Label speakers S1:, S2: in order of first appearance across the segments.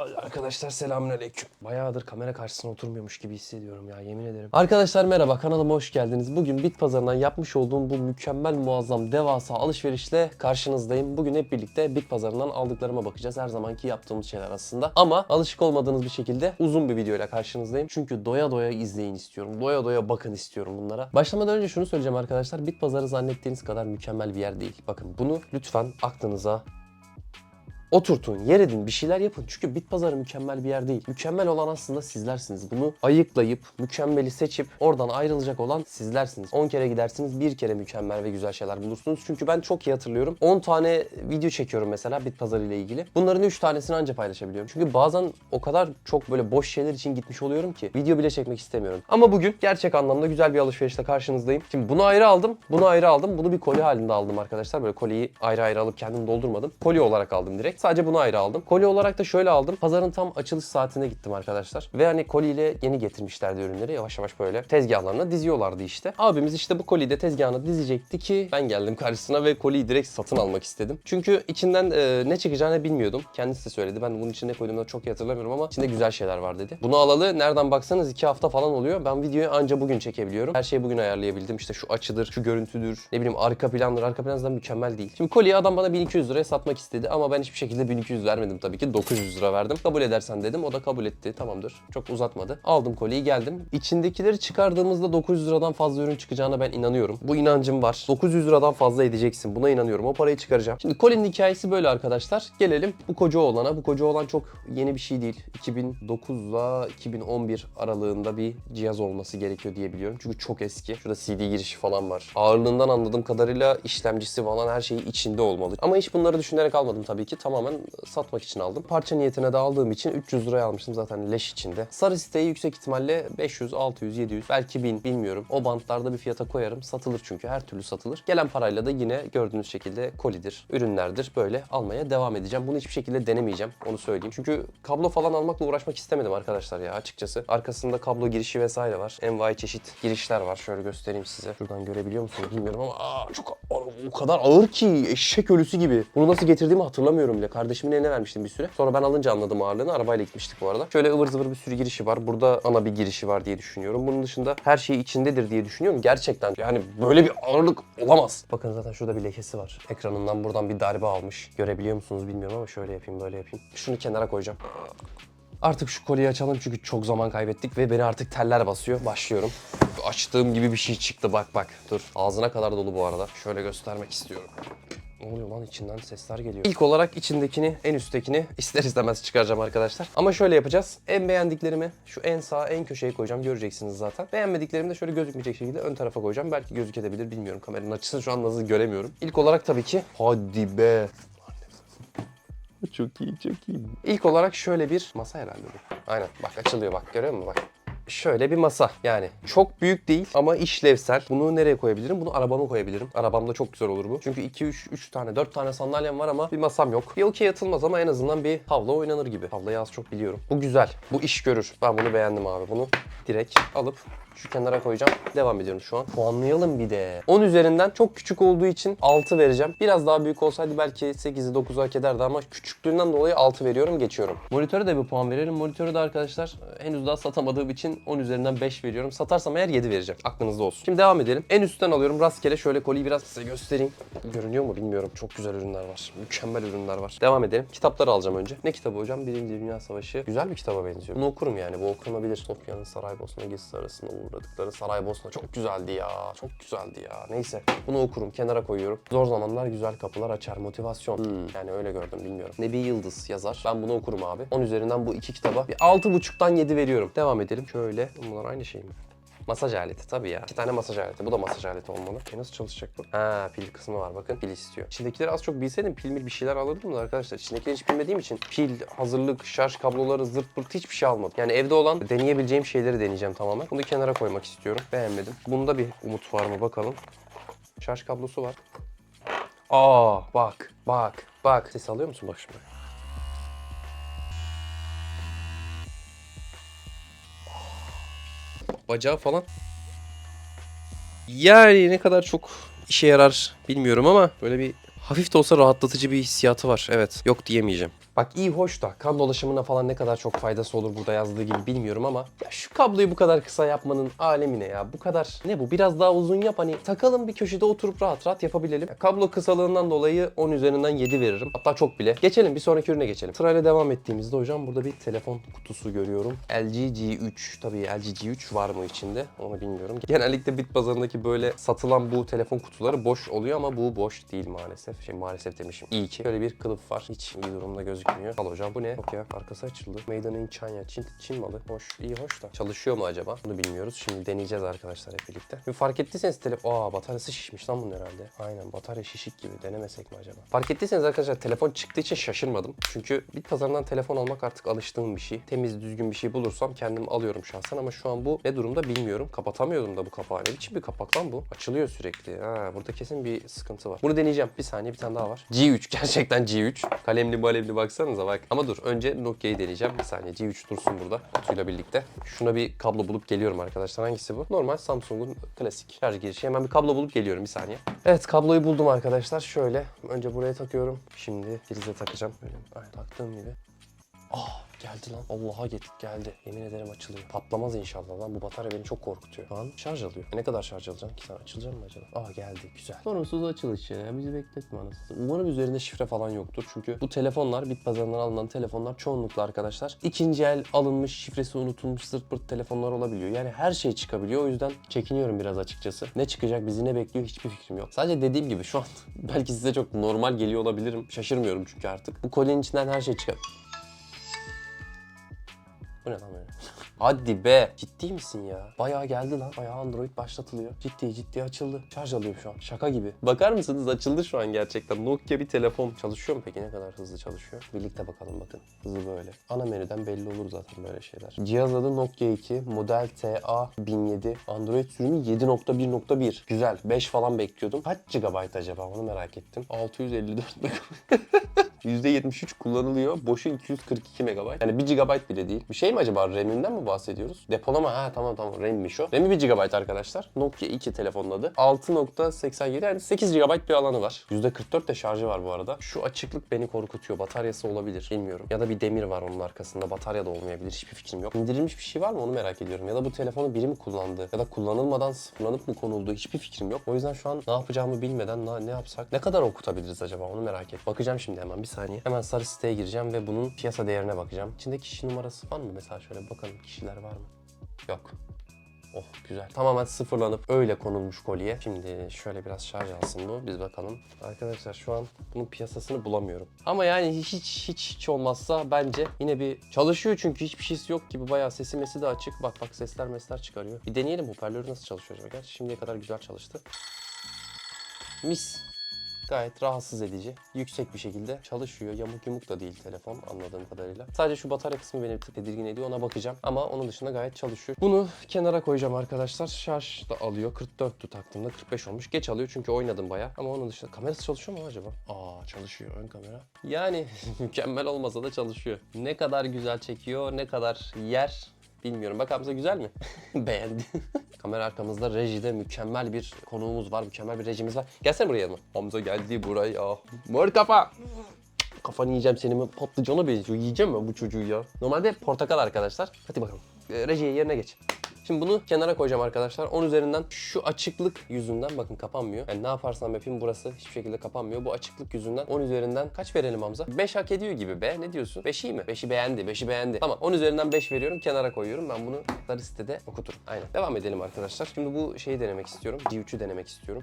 S1: Arkadaşlar selamünaleyküm. Bayağıdır kamera karşısına oturmuyormuş gibi hissediyorum ya yemin ederim. Arkadaşlar merhaba kanalıma hoş geldiniz. Bugün bit pazarından yapmış olduğum bu mükemmel muazzam devasa alışverişle karşınızdayım. Bugün hep birlikte bit pazarından aldıklarıma bakacağız. Her zamanki yaptığımız şeyler aslında. Ama alışık olmadığınız bir şekilde uzun bir videoyla karşınızdayım. Çünkü doya doya izleyin istiyorum. Doya doya bakın istiyorum bunlara. Başlamadan önce şunu söyleyeceğim arkadaşlar. Bit pazarı zannettiğiniz kadar mükemmel bir yer değil. Bakın bunu lütfen aklınıza Oturtun, yer edin, bir şeyler yapın. Çünkü bit pazarı mükemmel bir yer değil. Mükemmel olan aslında sizlersiniz. Bunu ayıklayıp, mükemmeli seçip oradan ayrılacak olan sizlersiniz. 10 kere gidersiniz, bir kere mükemmel ve güzel şeyler bulursunuz. Çünkü ben çok iyi hatırlıyorum. 10 tane video çekiyorum mesela bit pazarı ile ilgili. Bunların 3 tanesini anca paylaşabiliyorum. Çünkü bazen o kadar çok böyle boş şeyler için gitmiş oluyorum ki video bile çekmek istemiyorum. Ama bugün gerçek anlamda güzel bir alışverişle karşınızdayım. Şimdi bunu ayrı aldım, bunu ayrı aldım. Bunu bir koli halinde aldım arkadaşlar. Böyle koliyi ayrı ayrı alıp kendim doldurmadım. Koli olarak aldım direkt. Sadece bunu ayrı aldım. Koli olarak da şöyle aldım. Pazarın tam açılış saatine gittim arkadaşlar. Ve hani koliyle yeni getirmişlerdi ürünleri. Yavaş yavaş böyle tezgahlarına diziyorlardı işte. Abimiz işte bu koliyi de tezgahına dizecekti ki ben geldim karşısına ve koliyi direkt satın almak istedim. Çünkü içinden e, ne çıkacağını bilmiyordum. Kendisi de söyledi. Ben bunun içine koyduğumda çok iyi hatırlamıyorum ama içinde güzel şeyler var dedi. Bunu alalı nereden baksanız 2 hafta falan oluyor. Ben videoyu anca bugün çekebiliyorum. Her şeyi bugün ayarlayabildim. İşte şu açıdır, şu görüntüdür, ne bileyim arka plandır. Arka plan zaten mükemmel değil. Şimdi koliyi adam bana 1200 liraya satmak istedi ama ben hiçbir şekilde 1200 vermedim tabii ki. 900 lira verdim. Kabul edersen dedim. O da kabul etti. Tamamdır. Çok uzatmadı. Aldım koliyi geldim. İçindekileri çıkardığımızda 900 liradan fazla ürün çıkacağına ben inanıyorum. Bu inancım var. 900 liradan fazla edeceksin. Buna inanıyorum. O parayı çıkaracağım. Şimdi kolinin hikayesi böyle arkadaşlar. Gelelim bu koca oğlana. Bu koca olan çok yeni bir şey değil. 2009 ile 2011 aralığında bir cihaz olması gerekiyor diye biliyorum. Çünkü çok eski. Şurada CD girişi falan var. Ağırlığından anladığım kadarıyla işlemcisi falan her şeyi içinde olmalı. Ama hiç bunları düşünerek almadım tabii ki. Tamamen satmak için aldım. Parça niyetine de aldığım için 300 liraya almıştım zaten leş içinde. Sarı siteyi yüksek ihtimalle 500, 600, 700 belki 1000 bilmiyorum. O bantlarda bir fiyata koyarım. Satılır çünkü her türlü satılır. Gelen parayla da yine gördüğünüz şekilde kolidir, ürünlerdir. Böyle almaya devam edeceğim. Bunu hiçbir şekilde denemeyeceğim. Onu söyleyeyim. Çünkü kablo falan almakla uğraşmak istemedim arkadaşlar ya açıkçası. Arkasında kablo girişi vesaire var. Envai çeşit girişler var. Şöyle göstereyim size. Şuradan görebiliyor musunuz bilmiyorum ama aa, çok o kadar ağır ki eşek ölüsü gibi. Bunu nasıl getirdiğimi hatırlamıyorum bile. Kardeşimin eline vermiştim bir süre. Sonra ben alınca anladım ağırlığını. Arabayla gitmiştik bu arada. Şöyle ıvır zıvır bir sürü girişi var. Burada ana bir girişi var diye düşünüyorum. Bunun dışında her şey içindedir diye düşünüyorum. Gerçekten yani böyle bir ağırlık olamaz. Bakın zaten şurada bir lekesi var. Ekranından buradan bir darbe almış. Görebiliyor musunuz bilmiyorum ama şöyle yapayım böyle yapayım. Şunu kenara koyacağım. Artık şu kolyeyi açalım çünkü çok zaman kaybettik ve beni artık teller basıyor. Başlıyorum. Açtığım gibi bir şey çıktı bak bak. Dur ağzına kadar dolu bu arada. Şöyle göstermek istiyorum. Ne oluyor lan içinden sesler geliyor. İlk olarak içindekini, en üsttekini ister istemez çıkaracağım arkadaşlar. Ama şöyle yapacağız. En beğendiklerimi şu en sağ, en köşeye koyacağım. Göreceksiniz zaten. Beğenmediklerimi de şöyle gözükmeyecek şekilde ön tarafa koyacağım. Belki gözükebilir bilmiyorum. Kameranın açısını şu an nasıl göremiyorum. İlk olarak tabii ki hadi be. Çok iyi, çok iyi. İlk olarak şöyle bir masa herhalde bu. Aynen. Bak açılıyor bak. Görüyor musun bak. Şöyle bir masa yani çok büyük değil ama işlevsel. Bunu nereye koyabilirim? Bunu arabama koyabilirim. Arabamda çok güzel olur bu. Çünkü 2 3 3 tane 4 tane sandalyem var ama bir masam yok. Bir okey yatılmaz ama en azından bir tavla oynanır gibi. Tavlayı az çok biliyorum. Bu güzel. Bu iş görür. Ben bunu beğendim abi. Bunu direkt alıp şu kenara koyacağım. Devam ediyorum şu an. Puanlayalım bir de. 10 üzerinden çok küçük olduğu için 6 vereceğim. Biraz daha büyük olsaydı belki 8'i 9'u hak ederdi ama küçüklüğünden dolayı 6 veriyorum geçiyorum. Monitöre de bir puan veririm. Monitörü de arkadaşlar e, henüz daha satamadığım için 10 üzerinden 5 veriyorum. Satarsam eğer 7 vereceğim. Aklınızda olsun. Şimdi devam edelim. En üstten alıyorum. Rastgele şöyle koliyi biraz size göstereyim. Görünüyor mu bilmiyorum. Çok güzel ürünler var. Mükemmel ürünler var. Devam edelim. Kitapları alacağım önce. Ne kitabı hocam? Birinci Dünya Savaşı. Güzel bir kitaba benziyor. Bunu okurum yani. Bu okunabilir. Sofya'nın Saraybosna gezisi arasında uğradıkları Saraybosna çok güzeldi ya. Çok güzeldi ya. Neyse. Bunu okurum. Kenara koyuyorum. Zor zamanlar güzel kapılar açar. Motivasyon. Hmm, Yani öyle gördüm bilmiyorum. Nebi Yıldız yazar. Ben bunu okurum abi. 10 üzerinden bu iki kitaba bir 6.5'tan 7 veriyorum. Devam edelim. Şöyle. Bunlar aynı şey mi? Masaj aleti tabii ya. İki tane masaj aleti. Bu da masaj aleti olmalı. E nasıl çalışacak bu? Ha pil kısmı var bakın. Pil istiyor. İçindekileri az çok bilseydim pil mil bir şeyler alırdım da arkadaşlar. İçindekileri hiç bilmediğim için pil, hazırlık, şarj kabloları, zırt pırt hiçbir şey almadım. Yani evde olan deneyebileceğim şeyleri deneyeceğim tamamen. Bunu kenara koymak istiyorum. Beğenmedim. Bunda bir umut var mı bakalım. Şarj kablosu var. Aa bak bak bak. Ses alıyor musun bak şimdi? Bacağı falan. Yani ne kadar çok işe yarar bilmiyorum ama böyle bir hafif de olsa rahatlatıcı bir hissiyatı var. Evet yok diyemeyeceğim. Bak iyi hoş da kan dolaşımına falan ne kadar çok faydası olur burada yazdığı gibi bilmiyorum ama ya şu kabloyu bu kadar kısa yapmanın alemine ya. Bu kadar ne bu biraz daha uzun yap hani takalım bir köşede oturup rahat rahat yapabilelim. Ya kablo kısalığından dolayı 10 üzerinden 7 veririm. Hatta çok bile. Geçelim bir sonraki ürüne geçelim. Sırayla devam ettiğimizde hocam burada bir telefon kutusu görüyorum. LG G3. Tabii LG G3 var mı içinde onu bilmiyorum. Genellikle bit pazarındaki böyle satılan bu telefon kutuları boş oluyor ama bu boş değil maalesef. Şey maalesef demişim. İyi ki. Şöyle bir kılıf var. Hiç iyi durumda gözükmüyor. Al hocam bu ne? Yok ya arkası açıldı. İn China. Çin, Çin malı. Hoş. iyi hoş da. Çalışıyor mu acaba? Bunu bilmiyoruz. Şimdi deneyeceğiz arkadaşlar hep birlikte. Bir fark ettiyseniz telefon... Aa bataryası şişmiş lan bunun herhalde. Aynen batarya şişik gibi. Denemesek mi acaba? Fark ettiyseniz arkadaşlar telefon çıktığı için şaşırmadım. Çünkü bit pazarından telefon almak artık alıştığım bir şey. Temiz düzgün bir şey bulursam kendim alıyorum şahsen ama şu an bu ne durumda bilmiyorum. Kapatamıyordum da bu kapağı. Ne biçim bir kapak lan bu? Açılıyor sürekli. Ha, burada kesin bir sıkıntı var. Bunu deneyeceğim. Bir saniye bir tane daha var. G3 gerçekten G3. Kalemli malemli baksanıza bak. Ama dur önce Nokia'yı deneyeceğim. Bir saniye G3 dursun burada kutuyla birlikte. Şuna bir kablo bulup geliyorum arkadaşlar. Hangisi bu? Normal Samsung'un klasik şarj girişi. Hemen bir kablo bulup geliyorum bir saniye. Evet kabloyu buldum arkadaşlar. Şöyle önce buraya takıyorum. Şimdi prize takacağım. Böyle aynen taktığım gibi. Ah geldi lan. Allah'a git geldi. Yemin ederim açılıyor. Patlamaz inşallah lan. Bu batarya beni çok korkutuyor. Şu şarj alıyor. E ne kadar şarj alacağım ki sen? Açılacak mı acaba? Aa geldi. Güzel. Sorunsuz açılış ya. Bizi bekletme anasını. Umarım üzerinde şifre falan yoktur. Çünkü bu telefonlar bit pazarından alınan telefonlar çoğunlukla arkadaşlar ikinci el alınmış şifresi unutulmuş zırt pırt telefonlar olabiliyor. Yani her şey çıkabiliyor. O yüzden çekiniyorum biraz açıkçası. Ne çıkacak bizi ne bekliyor hiçbir fikrim yok. Sadece dediğim gibi şu an belki size çok normal geliyor olabilirim. Şaşırmıyorum çünkü artık. Bu kolyenin içinden her şey çıkar. Bu ne lan böyle? Hadi be. Ciddi misin ya? Bayağı geldi lan. Bayağı Android başlatılıyor. Ciddi ciddi açıldı. Şarj alıyor şu an. Şaka gibi. Bakar mısınız? Açıldı şu an gerçekten. Nokia bir telefon. Çalışıyor mu peki? Ne kadar hızlı çalışıyor? Birlikte bakalım bakın. Hızı böyle. Ana menüden belli olur zaten böyle şeyler. Cihaz adı Nokia 2. Model TA 1007. Android sürümü 7.1.1. Güzel. 5 falan bekliyordum. Kaç GB acaba? Onu merak ettim. 654 MB. %73 kullanılıyor. Boşu 242 MB. Yani 1 GB bile değil. Bir şey mi acaba? RAM'inden mi bahsediyoruz? Depolama ha tamam tamam RAM'miş o. RAM'i 1 GB arkadaşlar. Nokia 2 telefonun adı. 6.87 yani 8 GB bir alanı var. %44 de şarjı var bu arada. Şu açıklık beni korkutuyor. Bataryası olabilir. Bilmiyorum. Ya da bir demir var onun arkasında. Batarya da olmayabilir. Hiçbir fikrim yok. İndirilmiş bir şey var mı onu merak ediyorum. Ya da bu telefonu biri mi kullandı? Ya da kullanılmadan sıfırlanıp mı konuldu? Hiçbir fikrim yok. O yüzden şu an ne yapacağımı bilmeden ne, ne yapsak? Ne kadar okutabiliriz acaba onu merak et. Bakacağım şimdi hemen bir saniye. Hemen sarı siteye gireceğim ve bunun piyasa değerine bakacağım. İçinde kişi numarası var mı? Mesela şöyle bakalım kişiler var mı? Yok. Oh güzel. Tamamen sıfırlanıp öyle konulmuş kolye. Şimdi şöyle biraz şarj alsın bu. Biz bakalım. Arkadaşlar şu an bunun piyasasını bulamıyorum. Ama yani hiç hiç hiç, olmazsa bence yine bir çalışıyor çünkü hiçbir şeysi yok gibi. Bayağı sesi mesi de açık. Bak bak sesler mesler çıkarıyor. Bir deneyelim hoparlörü nasıl çalışıyor acaba. Gerçi şimdiye kadar güzel çalıştı. Mis. Gayet rahatsız edici. Yüksek bir şekilde çalışıyor. Yamuk yumuk da değil telefon anladığım kadarıyla. Sadece şu batarya kısmı beni tedirgin ediyor. Ona bakacağım. Ama onun dışında gayet çalışıyor. Bunu kenara koyacağım arkadaşlar. Şarj da alıyor. 44'tü taktığımda 45 olmuş. Geç alıyor çünkü oynadım bayağı. Ama onun dışında kamerası çalışıyor mu acaba? Aa çalışıyor ön kamera. Yani mükemmel olmasa da çalışıyor. Ne kadar güzel çekiyor, ne kadar yer Bilmiyorum. Bak Hamza güzel mi? Beğendi. Kamera arkamızda rejide mükemmel bir konuğumuz var. Mükemmel bir rejimiz var. Gelsene buraya yanıma. Hamza geldi buraya. Mor kafa. Kafanı yiyeceğim senin patlıcana benziyor. Yiyeceğim ben bu çocuğu ya. Normalde portakal arkadaşlar. Hadi bakalım. Ee, rejiye yerine geç. Şimdi bunu kenara koyacağım arkadaşlar. 10 üzerinden şu açıklık yüzünden bakın kapanmıyor. Yani ne yaparsam yapayım burası hiçbir şekilde kapanmıyor. Bu açıklık yüzünden 10 üzerinden kaç verelim Hamza? 5 hak ediyor gibi be. Ne diyorsun? 5 iyi mi? 5'i beğendi. 5'i beğendi. Tamam 10 üzerinden 5 veriyorum. Kenara koyuyorum. Ben bunu sarı sitede okuturum. Aynen. Devam edelim arkadaşlar. Şimdi bu şeyi denemek istiyorum. G3'ü denemek istiyorum.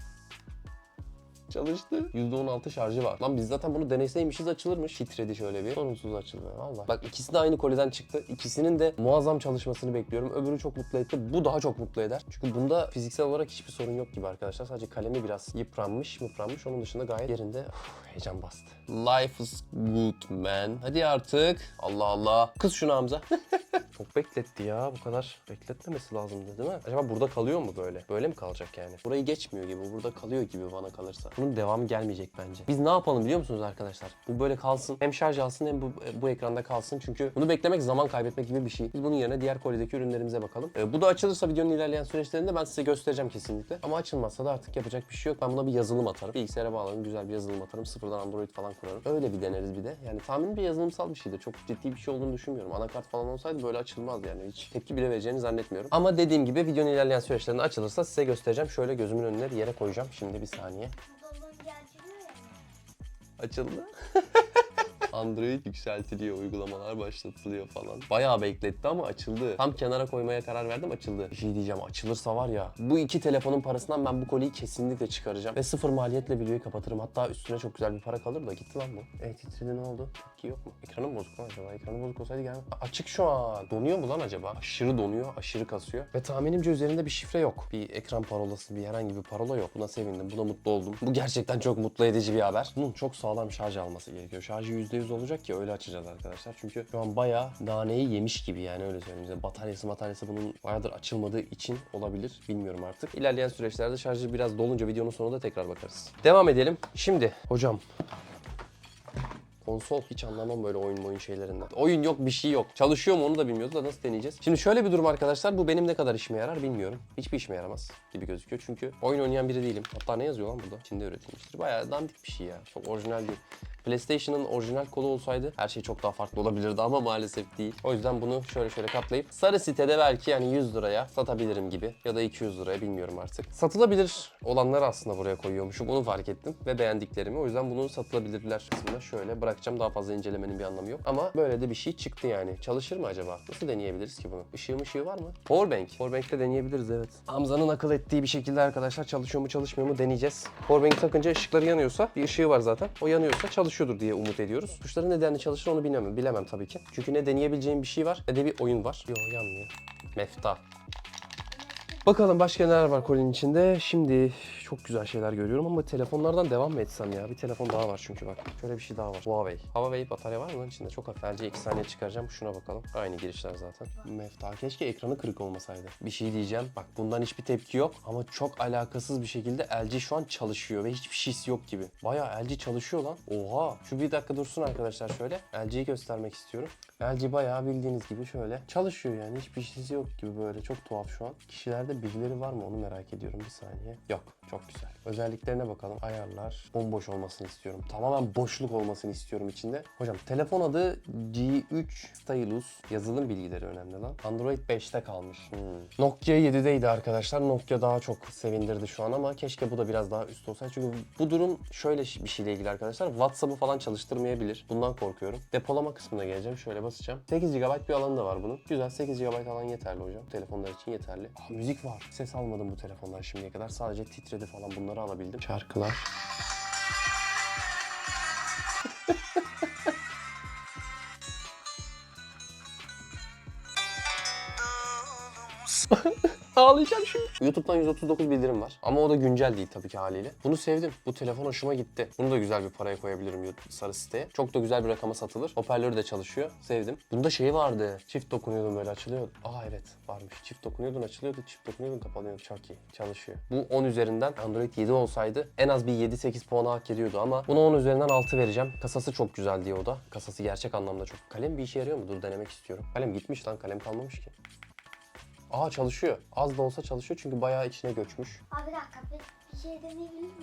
S1: Çalıştı. %16 şarjı var. Lan biz zaten bunu deneseymişiz açılırmış. Titredi şöyle bir. Sorunsuz açıldı. Valla. Bak ikisi de aynı koliden çıktı. İkisinin de muazzam çalışmasını bekliyorum. Öbürü çok mutlu etti. Bu daha çok mutlu eder. Çünkü bunda fiziksel olarak hiçbir sorun yok gibi arkadaşlar. Sadece kalemi biraz yıpranmış, yıpranmış. Onun dışında gayet yerinde. Uf, heyecan bastı. Life is good man. Hadi artık. Allah Allah. Kız şunu Hamza. Çok bekletti ya bu kadar. Bekletmemesi lazımdı değil mi? Acaba burada kalıyor mu böyle? Böyle mi kalacak yani? Burayı geçmiyor gibi. Burada kalıyor gibi bana kalırsa. Bunun devamı gelmeyecek bence. Biz ne yapalım biliyor musunuz arkadaşlar? Bu böyle kalsın. Hem şarj alsın hem bu, bu ekranda kalsın. Çünkü bunu beklemek zaman kaybetmek gibi bir şey. Biz bunun yerine diğer kolyedeki ürünlerimize bakalım. Ee, bu da açılırsa videonun ilerleyen süreçlerinde ben size göstereceğim kesinlikle. Ama açılmazsa da artık yapacak bir şey yok. Ben buna bir yazılım atarım. Bilgisayara bağlarım. Güzel bir yazılım atarım. Sıfırdan Android falan kurarım. Öyle bir deneriz bir de. Yani tahmin bir yazılımsal bir şeydir. Çok ciddi bir şey olduğunu düşünmüyorum. Anakart falan olsaydı böyle açılmaz yani. Hiç tepki bile vereceğini zannetmiyorum. Ama dediğim gibi videonun ilerleyen süreçlerinde açılırsa size göstereceğim. Şöyle gözümün önüne yere koyacağım. Şimdi bir saniye. Açıldı. Android yükseltiliyor, uygulamalar başlatılıyor falan. Bayağı bekletti ama açıldı. Tam kenara koymaya karar verdim açıldı. Bir şey diyeceğim açılırsa var ya bu iki telefonun parasından ben bu koliyi kesinlikle çıkaracağım. Ve sıfır maliyetle videoyu kapatırım. Hatta üstüne çok güzel bir para kalır da gitti lan bu. E titredi ne oldu? Tepki yok mu? Ekranı mı bozuk lan acaba? Ekranı bozuk olsaydı gelmez. Açık şu an. Donuyor mu lan acaba? Aşırı donuyor, aşırı kasıyor. Ve tahminimce üzerinde bir şifre yok. Bir ekran parolası, bir herhangi bir parola yok. Buna sevindim, buna mutlu oldum. Bu gerçekten çok mutlu edici bir haber. Bunun çok sağlam şarj alması gerekiyor. Şarjı %100 olacak ki öyle açacağız arkadaşlar. Çünkü şu an bayağı naneyi yemiş gibi yani öyle söyleyeyim size. Bataryası bataryası bunun bayağıdır açılmadığı için olabilir. Bilmiyorum artık. İlerleyen süreçlerde şarjı biraz dolunca videonun sonunda tekrar bakarız. Devam edelim. Şimdi hocam Konsol hiç anlamam böyle oyun oyun şeylerinden. Oyun yok bir şey yok. Çalışıyor mu onu da bilmiyoruz da nasıl deneyeceğiz? Şimdi şöyle bir durum arkadaşlar. Bu benim ne kadar işime yarar bilmiyorum. Hiçbir işime yaramaz gibi gözüküyor. Çünkü oyun oynayan biri değilim. Hatta ne yazıyor lan burada? Çin'de üretilmiştir. Bayağı dandik bir şey ya. Çok orijinal değil. PlayStation'ın orijinal kolu olsaydı her şey çok daha farklı olabilirdi ama maalesef değil. O yüzden bunu şöyle şöyle katlayıp sarı sitede belki yani 100 liraya satabilirim gibi ya da 200 liraya bilmiyorum artık. Satılabilir olanları aslında buraya koyuyormuşum. Onu fark ettim ve beğendiklerimi. O yüzden bunu satılabilirler kısmına şöyle bırakacağım. Daha fazla incelemenin bir anlamı yok. Ama böyle de bir şey çıktı yani. Çalışır mı acaba? Nasıl deneyebiliriz ki bunu? Işığı ışığı var mı? Powerbank. Powerbank'te deneyebiliriz evet. Hamza'nın akıl ettiği bir şekilde arkadaşlar çalışıyor mu çalışmıyor mu deneyeceğiz. Powerbank'i takınca ışıkları yanıyorsa bir ışığı var zaten. O yanıyorsa çalışıyordur diye umut ediyoruz. Tuşları nedenle çalışır onu bilemem. Bilemem tabii ki. Çünkü ne deneyebileceğim bir şey var ne de bir oyun var. Yo yanmıyor. Mefta. Bakalım başka neler var kolinin içinde. Şimdi çok güzel şeyler görüyorum ama telefonlardan devam mı etsem ya? Bir telefon daha var çünkü bak. Şöyle bir şey daha var. Huawei. Huawei batarya var mı lan içinde? Çok hafif. Bence 2 saniye çıkaracağım. Şuna bakalım. Aynı girişler zaten. Mefta. Keşke ekranı kırık olmasaydı. Bir şey diyeceğim. Bak bundan hiçbir tepki yok ama çok alakasız bir şekilde LG şu an çalışıyor ve hiçbir şeysi yok gibi. Bayağı LG çalışıyor lan. Oha. Şu bir dakika dursun arkadaşlar şöyle. LG'yi göstermek istiyorum. LG bayağı bildiğiniz gibi şöyle çalışıyor yani. Hiçbir şeysi yok gibi böyle. Çok tuhaf şu an. Kişilerde birileri var mı onu merak ediyorum. Bir saniye. Yok. Çok güzel. Özelliklerine bakalım. Ayarlar. Bomboş olmasını istiyorum. Tamamen boşluk olmasını istiyorum içinde. Hocam telefon adı G3 Stylus. Yazılım bilgileri önemli lan. Android 5'te kalmış. Hmm. Nokia 7'deydi arkadaşlar. Nokia daha çok sevindirdi şu an ama keşke bu da biraz daha üst olsaydı. Çünkü bu durum şöyle bir şeyle ilgili arkadaşlar. WhatsApp'ı falan çalıştırmayabilir. Bundan korkuyorum. Depolama kısmına geleceğim. Şöyle basacağım. 8 GB bir alanı da var bunun. Güzel 8 GB alan yeterli hocam. Telefonlar için yeterli. Aa, müzik var. Ses almadım bu telefondan şimdiye kadar. Sadece titredi falan bunları alabildim. Şarkılar. Ağlayacağım şimdi. YouTube'dan 139 bildirim var. Ama o da güncel değil tabii ki haliyle. Bunu sevdim. Bu telefon hoşuma gitti. Bunu da güzel bir paraya koyabilirim YouTube sarı siteye. Çok da güzel bir rakama satılır. Hoparlörü de çalışıyor. Sevdim. Bunda şey vardı. Çift dokunuyordun böyle açılıyor. Aa evet varmış. Çift dokunuyordun açılıyordu. Çift dokunuyordun kapanıyordu. Çok iyi. Çalışıyor. Bu 10 üzerinden Android 7 olsaydı en az bir 7-8 puanı hak ediyordu ama buna 10 üzerinden 6 vereceğim. Kasası çok güzel diye o da. Kasası gerçek anlamda çok. Kalem bir işe yarıyor mu? Dur denemek istiyorum. Kalem gitmiş lan. Kalem kalmamış ki. Aa çalışıyor. Az da olsa çalışıyor çünkü bayağı içine göçmüş.
S2: Abi bir dakika bir, bir şey deneyebilir miyim?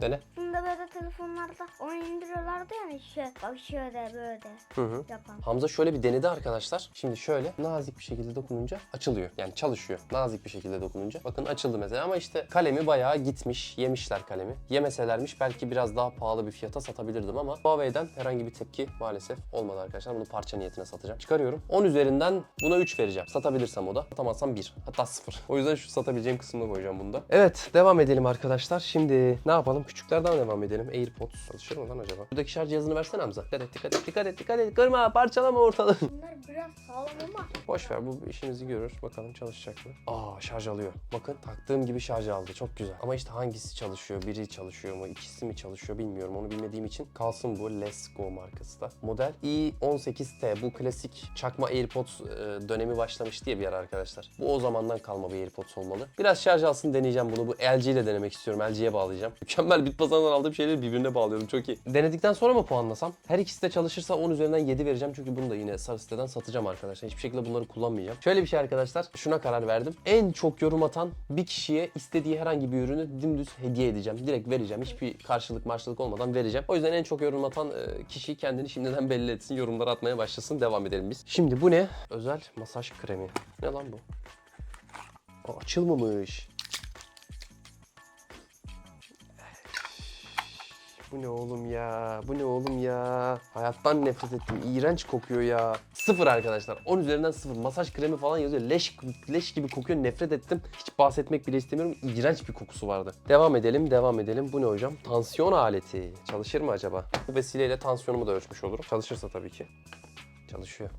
S1: Dene.
S3: Bunda böyle telefonlarda oyun indiriyorlardı yani şey, bak şöyle böyle
S1: Hı hı.
S3: yapan.
S1: Hamza şöyle bir denedi arkadaşlar. Şimdi şöyle nazik bir şekilde dokununca açılıyor. Yani çalışıyor. Nazik bir şekilde dokununca. Bakın açıldı mesela ama işte kalemi bayağı gitmiş. Yemişler kalemi. Yemeselermiş belki biraz daha pahalı bir fiyata satabilirdim ama Huawei'den herhangi bir tepki maalesef olmadı arkadaşlar. Bunu parça niyetine satacağım. Çıkarıyorum. 10 üzerinden buna 3 vereceğim. Satabilirsem o da. Satamazsam 1. Hatta 0. O yüzden şu satabileceğim kısmına koyacağım bunda. Evet devam edelim arkadaşlar. Şimdi ne yapalım? Küçüklerden devam edelim. AirPods çalışır mı lan acaba? Buradaki şarj cihazını versene Hamza. Dikkat et dikkat et dikkat et dikkat et. Kırma parçalama ortalığı.
S2: Bunlar
S3: biraz sağlam ama.
S1: Boş ver bu işimizi görür. Bakalım çalışacak mı? Aa şarj alıyor. Bakın taktığım gibi şarj aldı. Çok güzel. Ama işte hangisi çalışıyor? Biri çalışıyor mu? İkisi mi çalışıyor bilmiyorum. Onu bilmediğim için kalsın bu. Let's Go markası da. Model i18T. Bu klasik çakma AirPods e, dönemi başlamış diye bir yer arkadaşlar. Bu o zamandan kalma bir AirPods olmalı. Biraz şarj alsın deneyeceğim bunu. Bu LG ile denemek istiyorum. LG'ye bağlayacağım. Mükemmel bit pazarından aldığım şeyleri birbirine bağlıyorum. Çok iyi. Denedikten sonra mı puanlasam? Her ikisi de çalışırsa 10 üzerinden 7 vereceğim. Çünkü bunu da yine sarı siteden satacağım arkadaşlar. Hiçbir şekilde bunları kullanmayacağım. Şöyle bir şey arkadaşlar. Şuna karar verdim. En çok yorum atan bir kişiye istediği herhangi bir ürünü dümdüz hediye edeceğim. Direkt vereceğim. Hiçbir karşılık marşılık olmadan vereceğim. O yüzden en çok yorum atan e, kişi kendini şimdiden belli etsin. Yorumlara atmaya başlasın. Devam edelim biz. Şimdi bu ne? Özel masaj kremi. Ne lan bu? Aa, açılmamış. Bu ne oğlum ya? Bu ne oğlum ya? Hayattan nefret ettim. İğrenç kokuyor ya. Sıfır arkadaşlar. 10 üzerinden sıfır. Masaj kremi falan yazıyor. Leş, leş gibi kokuyor. Nefret ettim. Hiç bahsetmek bile istemiyorum. İğrenç bir kokusu vardı. Devam edelim, devam edelim. Bu ne hocam? Tansiyon aleti. Çalışır mı acaba? Bu vesileyle tansiyonumu da ölçmüş olurum. Çalışırsa tabii ki. Çalışıyor.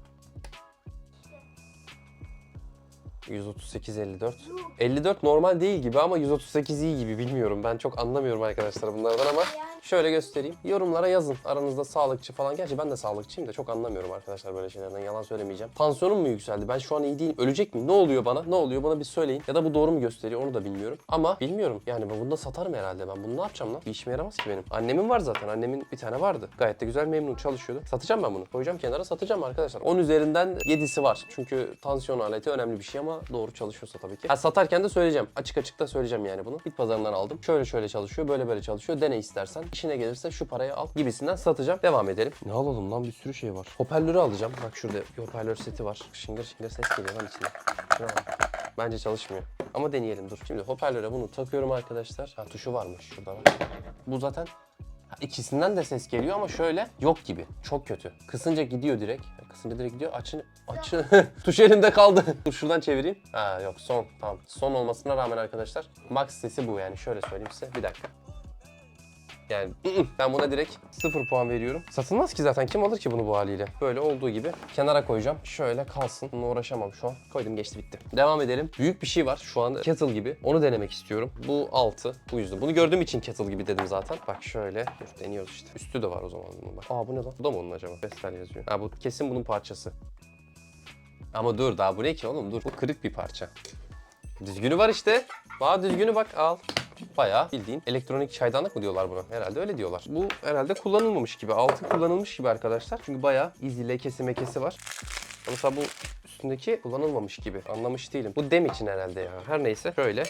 S1: 138 54. 54 normal değil gibi ama 138 iyi gibi bilmiyorum. Ben çok anlamıyorum arkadaşlar bunlardan ama şöyle göstereyim. Yorumlara yazın. Aranızda sağlıkçı falan. Gerçi ben de sağlıkçıyım da çok anlamıyorum arkadaşlar böyle şeylerden. Yalan söylemeyeceğim. Tansiyonum mu yükseldi? Ben şu an iyi değilim. Ölecek miyim? Ne oluyor bana? Ne oluyor? Bana bir söyleyin. Ya da bu doğru mu gösteriyor? Onu da bilmiyorum. Ama bilmiyorum. Yani ben bunu da satarım herhalde. Ben bunu ne yapacağım lan? Bir işime yaramaz ki benim. Annemin var zaten. Annemin bir tane vardı. Gayet de güzel memnun çalışıyordu. Satacağım ben bunu. Koyacağım kenara satacağım arkadaşlar. 10 üzerinden 7'si var. Çünkü tansiyon aleti önemli bir şey ama doğru çalışıyorsa tabii ki. Ha, satarken de söyleyeceğim. Açık açık da söyleyeceğim yani bunu. Bit pazarından aldım. Şöyle şöyle çalışıyor. Böyle böyle çalışıyor. Dene istersen. İşine gelirse şu parayı al gibisinden satacağım. Devam edelim. Ne alalım lan bir sürü şey var. Hoparlörü alacağım. Bak şurada bir hoparlör seti var. Şıngır şıngır ses geliyor lan. Şuna bak. Bence çalışmıyor. Ama deneyelim dur. Şimdi hoparlöre bunu takıyorum arkadaşlar. Ha tuşu varmış şurada bak. Bu zaten Ha, İkisinden de ses geliyor ama şöyle yok gibi. Çok kötü. Kısınca gidiyor direkt. Kısınca direkt gidiyor. Açın açın. Tuş elinde kaldı. Dur şuradan çevireyim. Ha yok son. Tamam. Son olmasına rağmen arkadaşlar max sesi bu yani. Şöyle söyleyeyim size. Bir dakika. Yani ben buna direkt 0 puan veriyorum. Satılmaz ki zaten. Kim alır ki bunu bu haliyle? Böyle olduğu gibi kenara koyacağım. Şöyle kalsın. Bununla uğraşamam şu an. Koydum geçti bitti. Devam edelim. Büyük bir şey var şu an kettle gibi. Onu denemek istiyorum. Bu 6. Bu yüzden. Bunu gördüğüm için kettle gibi dedim zaten. Bak şöyle. Dur deniyoruz işte. Üstü de var o zaman bak. Aa bu ne lan? Bu da mı onun acaba? Vestel yazıyor. Ha bu kesin bunun parçası. Ama dur daha bu ne ki oğlum? Dur. Bu kırık bir parça. Düzgünü var işte. Bana düzgünü bak al. Bayağı bildiğin elektronik çaydanlık mı diyorlar buna? Herhalde öyle diyorlar. Bu herhalde kullanılmamış gibi. Altı kullanılmış gibi arkadaşlar. Çünkü bayağı izi lekesi mekesi var. Mesela bu üstündeki kullanılmamış gibi. Anlamış değilim. Bu dem için herhalde ya. Her neyse. Şöyle.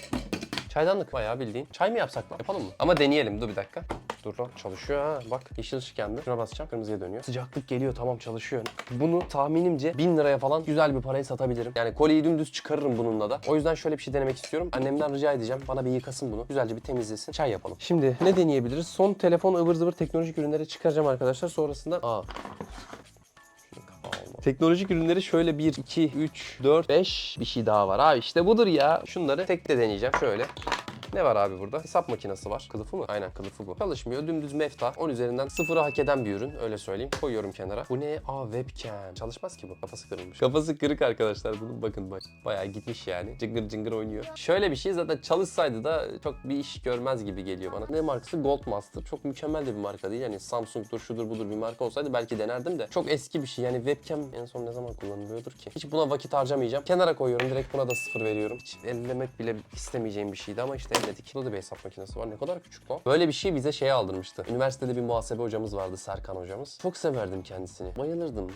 S1: Çaydanlık bayağı bildiğin. Çay mı yapsak lan? Yapalım mı? Ama deneyelim. Dur bir dakika. Dur lan çalışıyor ha. Bak yeşil ışık yandı. Şuna basacağım. Kırmızıya dönüyor. Sıcaklık geliyor. Tamam çalışıyor. Bunu tahminimce 1000 liraya falan güzel bir paraya satabilirim. Yani kolyeyi dümdüz çıkarırım bununla da. O yüzden şöyle bir şey denemek istiyorum. Annemden rica edeceğim. Bana bir yıkasın bunu. Güzelce bir temizlesin. Çay yapalım. Şimdi ne deneyebiliriz? Son telefon ıvır zıvır teknolojik ürünleri çıkaracağım arkadaşlar. Sonrasında... Aa. Teknolojik ürünleri şöyle 1, 2, 3, 4, 5 bir şey daha var abi. işte budur ya. Şunları tek de deneyeceğim. Şöyle. Ne var abi burada? Hesap makinesi var. Kılıfı mı? Aynen kılıfı bu. Çalışmıyor. Dümdüz mefta. 10 üzerinden sıfırı hak eden bir ürün. Öyle söyleyeyim. Koyuyorum kenara. Bu ne? Aa webcam. Çalışmaz ki bu. Kafası kırılmış. Kafası kırık arkadaşlar. Bunun bakın bak. Bayağı gitmiş yani. Cıngır cıngır oynuyor. Şöyle bir şey zaten çalışsaydı da çok bir iş görmez gibi geliyor bana. Ne markası? Goldmaster. Çok mükemmel de bir marka değil. Yani Samsung'dur şudur budur bir marka olsaydı belki denerdim de. Çok eski bir şey. Yani webcam en son ne zaman kullanılıyordur ki? Hiç buna vakit harcamayacağım. Kenara koyuyorum. Direkt buna da sıfır veriyorum. Hiç ellemek bile istemeyeceğim bir şeydi ama işte elledik. Burada da bir hesap makinesi var. Ne kadar küçük lan. Böyle bir şey bize şey aldırmıştı. Üniversitede bir muhasebe hocamız vardı. Serkan hocamız. Çok severdim kendisini. Bayılırdım.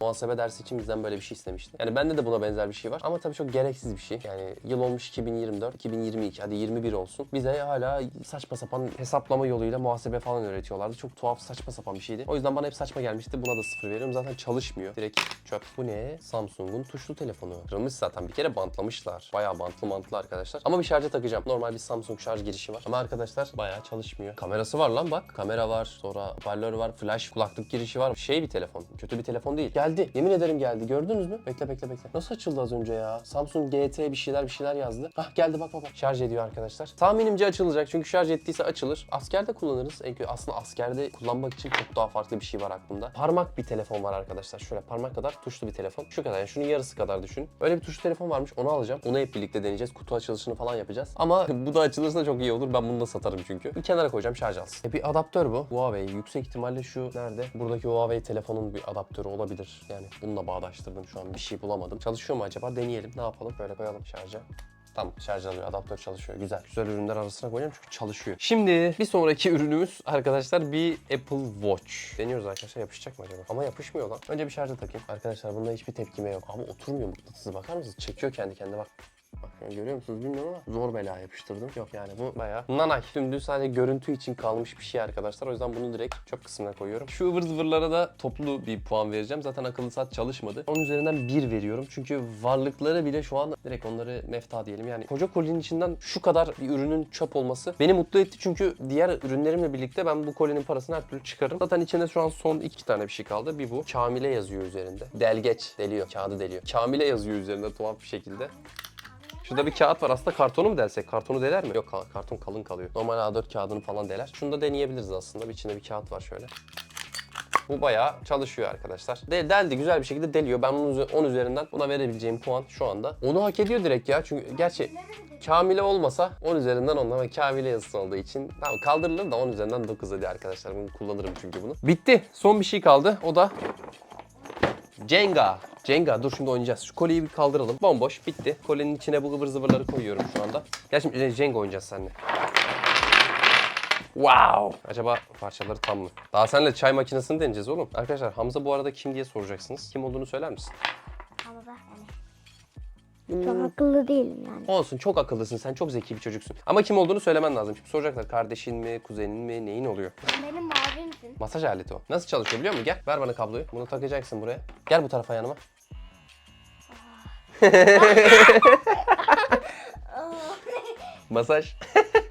S1: Muhasebe dersi için bizden böyle bir şey istemişti. Yani bende de buna benzer bir şey var. Ama tabii çok gereksiz bir şey. Yani yıl olmuş 2024, 2022 hadi 21 olsun. Bize hala saçma sapan hesaplama yoluyla muhasebe falan öğretiyorlardı. Çok tuhaf saçma sapan bir şeydi. O yüzden bana hep saçma gelmişti. Buna da sıfır veriyorum. Zaten çalışmıyor. Direkt çöp. Bu ne? Samsung'un tuşlu telefonu. Kırılmış zaten. Bir kere bantlamışlar. Bayağı bantlı mantlı arkadaşlar. Ama bir şarja takacağım. Normal bir Samsung şarj girişi var. Ama arkadaşlar bayağı çalışmıyor. Kamerası var lan bak. Kamera var. Sonra hoparlör var. Flash kulaklık girişi var. Şey bir telefon. Kötü bir telefon değil. Geldi. Yemin ederim geldi. Gördünüz mü? Bekle bekle bekle. Nasıl açıldı az önce ya? Samsung GT bir şeyler bir şeyler yazdı. Hah geldi bak bak bak. Şarj ediyor arkadaşlar. Tahminimce açılacak. Çünkü şarj ettiyse açılır. Askerde kullanırız. En aslında askerde kullanmak için çok daha farklı bir şey var aklımda. Parmak bir telefon var arkadaşlar. Şöyle parmak kadar tuşlu bir telefon. Şu kadar yani şunun yarısı kadar düşün. Öyle bir tuşlu telefon varmış. Onu alacağım. Onu hep birlikte deneyeceğiz. Kutu açılışını falan yapacağız. Ama bu da açılırsa çok iyi olur. Ben bunu da satarım çünkü. Bir kenara koyacağım şarj alsın. E bir adaptör bu. Huawei. Yüksek ihtimalle şu nerede? Buradaki Huawei telefonun bir adaptörü olabilir. Yani bununla bağdaştırdım şu an. Bir şey bulamadım. Çalışıyor mu acaba? Deneyelim. Ne yapalım? Böyle koyalım şarja. Tamam şarj alıyor, adaptör çalışıyor. Güzel. Güzel ürünler arasına koyacağım çünkü çalışıyor. Şimdi bir sonraki ürünümüz arkadaşlar bir Apple Watch. Deniyoruz arkadaşlar yapışacak mı acaba? Ama yapışmıyor lan. Önce bir şarja takayım. Arkadaşlar bunda hiçbir tepkime yok. Ama oturmuyor mıknatısı bakar mısınız? Çekiyor kendi kendine bak. Bak yani görüyor musunuz bilmiyorum ama zor bela yapıştırdım. Yok yani bu bayağı nanay. Dümdüz sadece görüntü için kalmış bir şey arkadaşlar. O yüzden bunu direkt çöp kısmına koyuyorum. Şu ıvır zıvırlara da toplu bir puan vereceğim. Zaten akıllı saat çalışmadı. Onun üzerinden 1 veriyorum. Çünkü varlıkları bile şu an direkt onları mefta diyelim. Yani koca kolinin içinden şu kadar bir ürünün çöp olması beni mutlu etti. Çünkü diğer ürünlerimle birlikte ben bu kolinin parasını her türlü çıkarım. Zaten içinde şu an son iki tane bir şey kaldı. Bir bu. Kamile yazıyor üzerinde. Delgeç deliyor. Kağıdı deliyor. Kamile yazıyor üzerinde tuhaf bir şekilde. Şurada bir kağıt var. Aslında kartonu mu delsek? Kartonu deler mi? Yok ka- karton kalın kalıyor. Normal A4 kağıdını falan deler. Şunu da deneyebiliriz aslında. Bir içinde bir kağıt var şöyle. Bu bayağı çalışıyor arkadaşlar. De deldi güzel bir şekilde deliyor. Ben üze- 10 üzerinden buna verebileceğim puan şu anda. Onu hak ediyor direkt ya. Çünkü gerçi Kamile olmasa 10 üzerinden 10 ama Kamile yazısı olduğu için tamam kaldırılır da 10 üzerinden 9 hadi arkadaşlar. Bunu kullanırım çünkü bunu. Bitti. Son bir şey kaldı. O da Jenga. Jenga dur şimdi oynayacağız. Şu kolyeyi bir kaldıralım. Bomboş bitti. Kolyenin içine bu ıvır zıvırları koyuyorum şu anda. Gel şimdi Jenga oynayacağız seninle. Wow! Acaba parçaları tam mı? Daha seninle çay makinesini deneyeceğiz oğlum. Arkadaşlar Hamza bu arada kim diye soracaksınız. Kim olduğunu söyler misin?
S3: Çok akıllı değilim yani.
S1: Olsun çok akıllısın sen çok zeki bir çocuksun. Ama kim olduğunu söylemen lazım. Şimdi soracaklar kardeşin mi, kuzenin mi, neyin oluyor?
S3: Benim abimsin.
S1: Masaj aleti o. Nasıl çalışıyor biliyor musun? Gel ver bana kabloyu. Bunu takacaksın buraya. Gel bu tarafa yanıma. Masaj.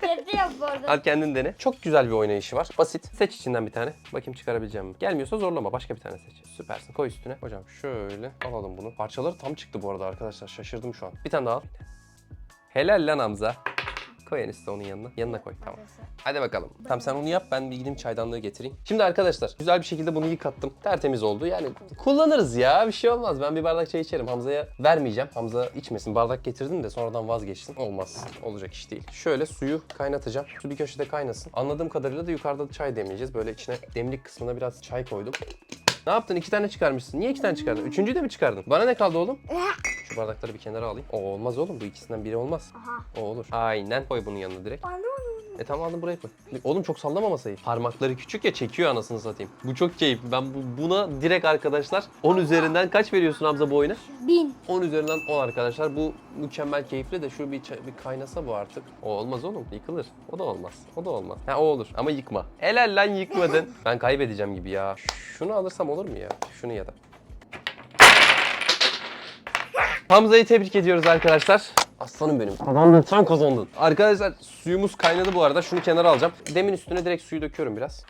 S3: Bu arada.
S1: Al kendin dene. Çok güzel bir oynayışı var. Basit. Seç içinden bir tane. Bakayım çıkarabileceğim mi? Gelmiyorsa zorlama. Başka bir tane seç. Süpersin. Koy üstüne. Hocam şöyle alalım bunu. Parçaları tam çıktı bu arada arkadaşlar. Şaşırdım şu an. Bir tane daha al. Helal lan Hamza. Koy en üstte onun yanına. Yanına koy. Tamam. Hadi bakalım. Tamam sen onu yap ben bir gideyim çaydanlığı getireyim. Şimdi arkadaşlar güzel bir şekilde bunu yıkattım. Tertemiz oldu. Yani kullanırız ya bir şey olmaz. Ben bir bardak çay içerim. Hamza'ya vermeyeceğim. Hamza içmesin. Bardak getirdim de sonradan vazgeçtim. Olmaz. Olacak iş değil. Şöyle suyu kaynatacağım. Su bir köşede kaynasın. Anladığım kadarıyla da yukarıda çay demleyeceğiz. Böyle içine demlik kısmına biraz çay koydum. Ne yaptın? İki tane çıkarmışsın. Niye iki tane çıkardın? Üçüncüyü de mi çıkardın? Bana ne kaldı oğlum? Şu bardakları bir kenara alayım. O olmaz oğlum. Bu ikisinden biri olmaz.
S3: Aha.
S1: O olur. Aynen. Koy bunun yanına direkt.
S3: Bana
S1: E tamam aldım buraya koy. Oğlum çok sallama masayı. Parmakları küçük ya çekiyor anasını satayım. Bu çok keyifli. Ben bu, buna direkt arkadaşlar 10 üzerinden kaç veriyorsun Hamza bu oyuna?
S3: bin.
S1: 10 üzerinden 10 arkadaşlar. Bu mükemmel keyifli de şu bir, bir kaynasa bu artık. O olmaz oğlum. Yıkılır. O da olmaz. O da olmaz. Ha o olur ama yıkma. Helal lan yıkmadın. ben kaybedeceğim gibi ya. Şunu alırsam olur mu ya? Şunu ya da. Hamza'yı tebrik ediyoruz arkadaşlar. Aslanım benim. Kazandın sen kazandın. Arkadaşlar suyumuz kaynadı bu arada. Şunu kenara alacağım. Demin üstüne direkt suyu döküyorum biraz.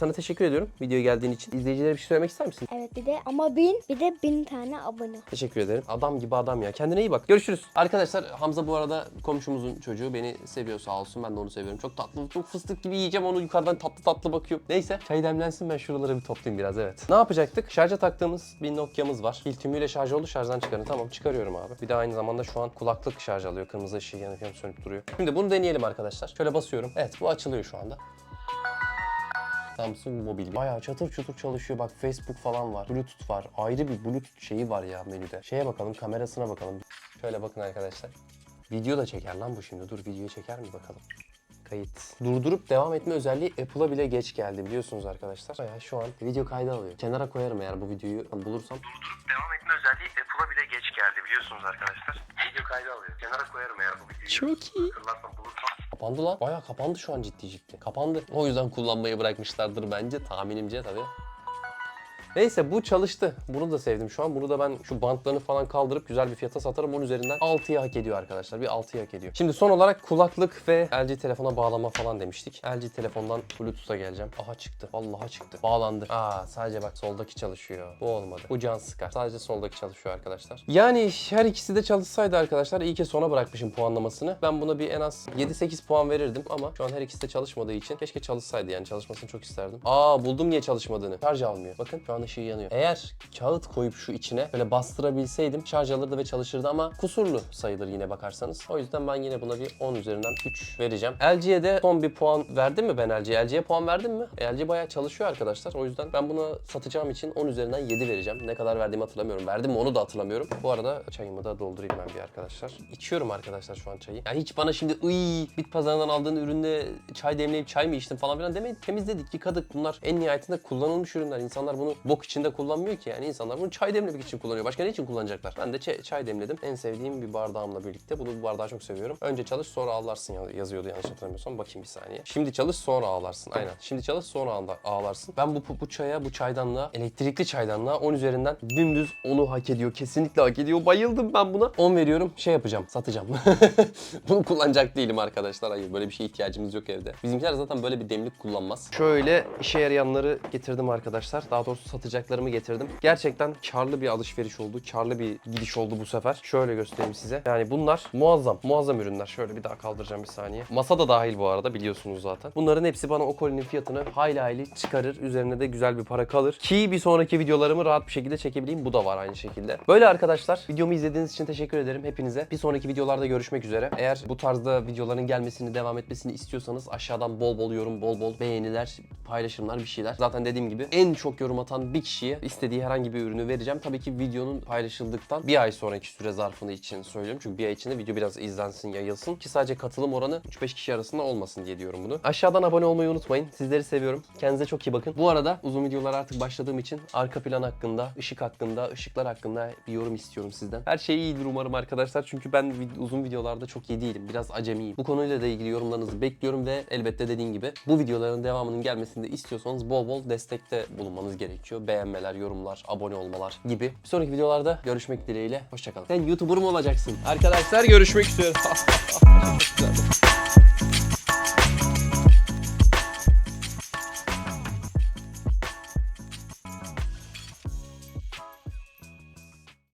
S1: Sana teşekkür ediyorum videoya geldiğin için. İzleyicilere bir şey söylemek ister misin?
S3: Evet bir de ama bin bir de bin tane abone.
S1: Teşekkür ederim. Adam gibi adam ya. Kendine iyi bak. Görüşürüz. Arkadaşlar Hamza bu arada komşumuzun çocuğu. Beni seviyor sağ olsun. Ben de onu seviyorum. Çok tatlı, çok fıstık gibi yiyeceğim onu yukarıdan tatlı tatlı bakıyor. Neyse çay demlensin ben şuraları bir toplayayım biraz evet. Ne yapacaktık? Şarja taktığımız bir Nokia'mız var. Pil tümüyle şarj oldu. Şarjdan çıkarın. Tamam çıkarıyorum abi. Bir de aynı zamanda şu an kulaklık şarj alıyor. Kırmızı ışığı yanıp yanıp sönüp duruyor. Şimdi bunu deneyelim arkadaşlar. Şöyle basıyorum. Evet bu açılıyor şu anda. Samsung Mobil. Bayağı çatır çutur çalışıyor. Bak Facebook falan var. Bluetooth var. Ayrı bir Bluetooth şeyi var ya menüde. Şeye bakalım, kamerasına bakalım. Şöyle bakın arkadaşlar. Video da çeker lan bu şimdi. Dur videoyu çeker mi bakalım. Kayıt. Durdurup devam etme özelliği Apple'a bile geç geldi biliyorsunuz arkadaşlar. Bayağı şu an video kaydı alıyor. Kenara koyarım eğer bu videoyu bulursam. Durdurup devam etme özelliği Apple'a bile geç geldi biliyorsunuz arkadaşlar. Video kaydı alıyor. Kenara koyarım eğer bu videoyu. Çok iyi. Hatırlarsam bulursam. Kapandı lan. Bayağı kapandı şu an ciddi ciddi. Kapandı. O yüzden kullanmayı bırakmışlardır bence tahminimce tabii. Neyse bu çalıştı. Bunu da sevdim şu an. Bunu da ben şu bantlarını falan kaldırıp güzel bir fiyata satarım. Onun üzerinden 6'yı hak ediyor arkadaşlar. Bir 6'yı hak ediyor. Şimdi son olarak kulaklık ve LG telefona bağlama falan demiştik. LG telefondan Bluetooth'a geleceğim. Aha çıktı. Vallahi çıktı. Bağlandı. Aa sadece bak soldaki çalışıyor. Bu olmadı. Bu can sıkar. Sadece soldaki çalışıyor arkadaşlar. Yani her ikisi de çalışsaydı arkadaşlar iyi ki sona bırakmışım puanlamasını. Ben buna bir en az 7-8 puan verirdim ama şu an her ikisi de çalışmadığı için keşke çalışsaydı yani çalışmasını çok isterdim. Aa buldum niye çalışmadığını. Şarj almıyor. Bakın şu an ışığı yanıyor. Eğer kağıt koyup şu içine böyle bastırabilseydim şarj alırdı ve çalışırdı ama kusurlu sayılır yine bakarsanız. O yüzden ben yine buna bir 10 üzerinden 3 vereceğim. LG'ye de son bir puan verdim mi ben LG'ye? LG'ye puan verdim mi? E, LG bayağı çalışıyor arkadaşlar. O yüzden ben buna satacağım için 10 üzerinden 7 vereceğim. Ne kadar verdiğimi hatırlamıyorum. Verdim mi onu da hatırlamıyorum. Bu arada çayımı da doldurayım ben bir arkadaşlar. İçiyorum arkadaşlar şu an çayı. Ya hiç bana şimdi ıy bit pazarından aldığın üründe çay demleyip çay mı içtin falan filan demeyin. Temizledik, yıkadık. Bunlar en nihayetinde kullanılmış ürünler. İnsanlar bunu bok içinde kullanmıyor ki yani. insanlar bunu çay demlemek için kullanıyor. Başka ne için kullanacaklar? Ben de çay, demledim. En sevdiğim bir bardağımla birlikte. Bunu bu bardağı çok seviyorum. Önce çalış sonra ağlarsın ya- yazıyordu yanlış hatırlamıyorsam. Bakayım bir saniye. Şimdi çalış sonra ağlarsın. Aynen. Şimdi çalış sonra ağla- ağlarsın. Ben bu, bu çaya, bu çaydanlığa, elektrikli çaydanlığa 10 üzerinden dümdüz onu hak ediyor. Kesinlikle hak ediyor. Bayıldım ben buna. 10 veriyorum. Şey yapacağım. Satacağım. bunu kullanacak değilim arkadaşlar. Hayır böyle bir şeye ihtiyacımız yok evde. Bizimkiler zaten böyle bir demlik kullanmaz. Şöyle işe yarayanları getirdim arkadaşlar. Daha doğrusu satacaklarımı getirdim. Gerçekten karlı bir alışveriş oldu. Karlı bir gidiş oldu bu sefer. Şöyle göstereyim size. Yani bunlar muazzam. Muazzam ürünler. Şöyle bir daha kaldıracağım bir saniye. Masa da dahil bu arada biliyorsunuz zaten. Bunların hepsi bana o kolinin fiyatını hayli hayli çıkarır. Üzerine de güzel bir para kalır. Ki bir sonraki videolarımı rahat bir şekilde çekebileyim. Bu da var aynı şekilde. Böyle arkadaşlar. Videomu izlediğiniz için teşekkür ederim hepinize. Bir sonraki videolarda görüşmek üzere. Eğer bu tarzda videoların gelmesini, devam etmesini istiyorsanız aşağıdan bol bol yorum, bol bol beğeniler, paylaşımlar bir şeyler. Zaten dediğim gibi en çok yorum atan bir kişiye istediği herhangi bir ürünü vereceğim. Tabii ki videonun paylaşıldıktan bir ay sonraki süre zarfını için söylüyorum. Çünkü bir ay içinde video biraz izlensin, yayılsın ki sadece katılım oranı 3-5 kişi arasında olmasın diye diyorum bunu. Aşağıdan abone olmayı unutmayın. Sizleri seviyorum. Kendinize çok iyi bakın. Bu arada uzun videolar artık başladığım için arka plan hakkında, ışık hakkında, ışıklar hakkında bir yorum istiyorum sizden. Her şey iyidir umarım arkadaşlar. Çünkü ben uzun videolarda çok iyi değilim. Biraz acemiyim. Bu konuyla da ilgili yorumlarınızı bekliyorum ve elbette dediğim gibi bu videoların devamının gelmesini de istiyorsanız bol bol destekte bulunmanız gerekiyor. Beğenmeler, yorumlar, abone olmalar gibi. Bir sonraki videolarda görüşmek dileğiyle. Hoşçakalın. Sen YouTuber mu olacaksın? Arkadaşlar görüşmek üzere.